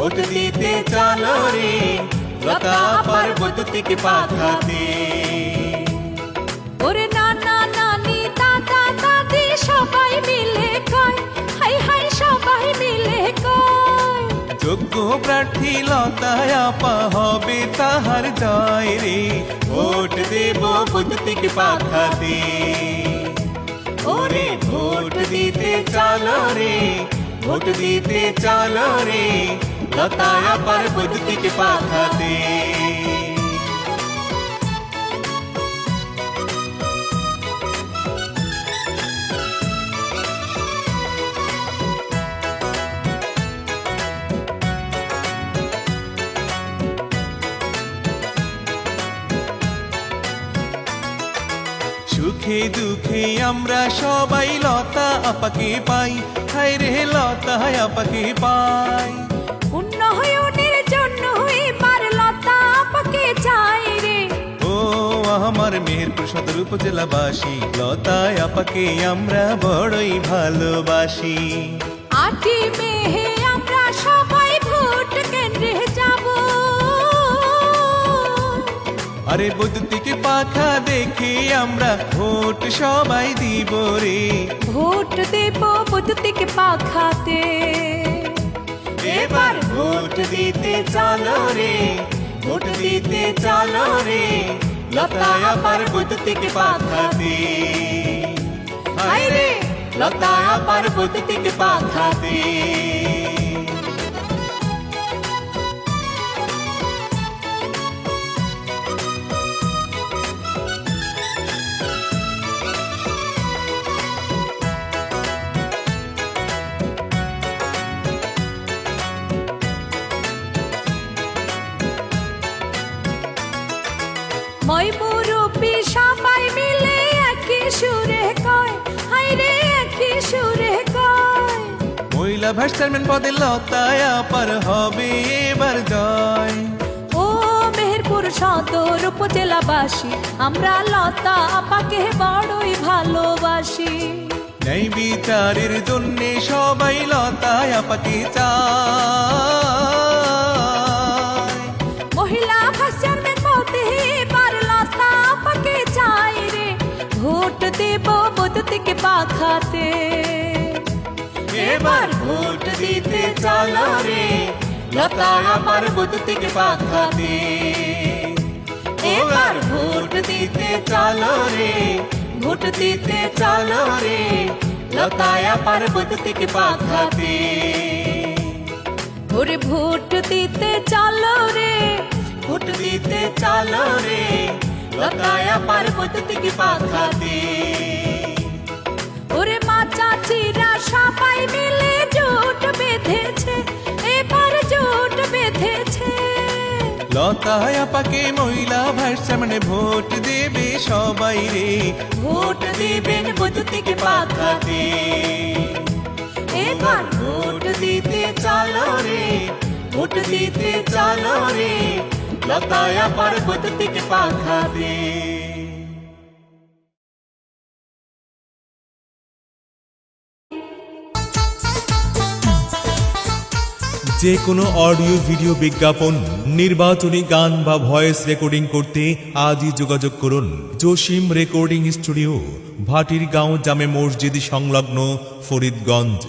Vote দিতে চলো রে লতা আপার বৈদ্যুতিক পাখাতে ওরে নানা নানি দাদা দাদি সবাই মিলে কয় হাই হাই সবাই মিলে কয়। যোগ্য প্রার্থী লতায় আপা হবে তাহার জয় রে ভোট দেব বৈদ্যুতিক পাখাতে ওরে ভোট দিতে চলো রে ভোট দিতে চলো রে লতায় আপার বৈদ্যুতিক পাখাতে সুখে দুঃখে আমরা সবাই লতা আপাকে পাই হায় রে লতা আপাকে পাই মেহেরপুর সদর উপজেলাবাসী লতা আপাকে আমরা বড়ই ভালোবাসি। আটি মেহে আমরা সবাই ভোট কেন্দ্রে যাব। আরে বৈদ্যুতিক পাখা দেখে আমরা ভোট সবাই দিব রে। ভোট দেব বৈদ্যুতিক পাখাতে। এবার ভোট দিতে চলো রে ভোট দিতে চলো রে। লতা আপার বৈদ্যুতিক পাখাতে হায় রে লতা আপার বৈদ্যুতিক পাখাতে মই মুরব্বী সবাই মিলে একই সুরে কয়। হাই রে একই সুরে কয়। মহিলা ভাইস চেয়ারম্যান পদে লতা আপার হবে এবার জয়। ও মেহেরপুর সদর উপজেলাবাসী আমরা লতা আপাকে বড়ই ভালোবাসি। ন্যায় বিচারের জন্য সবাই লতা আপাকে চায়। ভোট দেব বৈদ্যুতিক পাখাতে। এবার ভোট দিতে চলো রে, লতা আপার বৈদ্যুতিক পাখাতে। এবার ভোট দিতে চলো রে ভোট দিতে চলো রে, লতা আপার বৈদ্যুতিক পাখাতে। ওরে ভোট দিতে চলো রে ভোট দিতে চলো রে লতা আপার বৈদ্যুতিক পাখাতে। ওরে মা চাচিরা সবাই মিলে জোট বেঁধেছে এবার জোট বেঁধেছে। লতা আপাকে মহিলা ভাইস চেয়ারম্যানে ভোট দেবে সবাই রে। ভোট দেবেন বৈদ্যুতিক পাখাতে। এবার ভোট দিতে চলো রে ভোট দিতে চলো রে। লতা আপার বৈদ্যুতিক পাখাতে যে কোনো অডিও ভিডিও বিজ্ঞাপন, নির্বাচনী গান বা ভয়েস রেকর্ডিং করতে আজই যোগাযোগ করুন। জসিম রেকর্ডিং স্টুডিও ভাটির গাঁও জামে মসজিদ সংলগ্ন ফরিদগঞ্জ।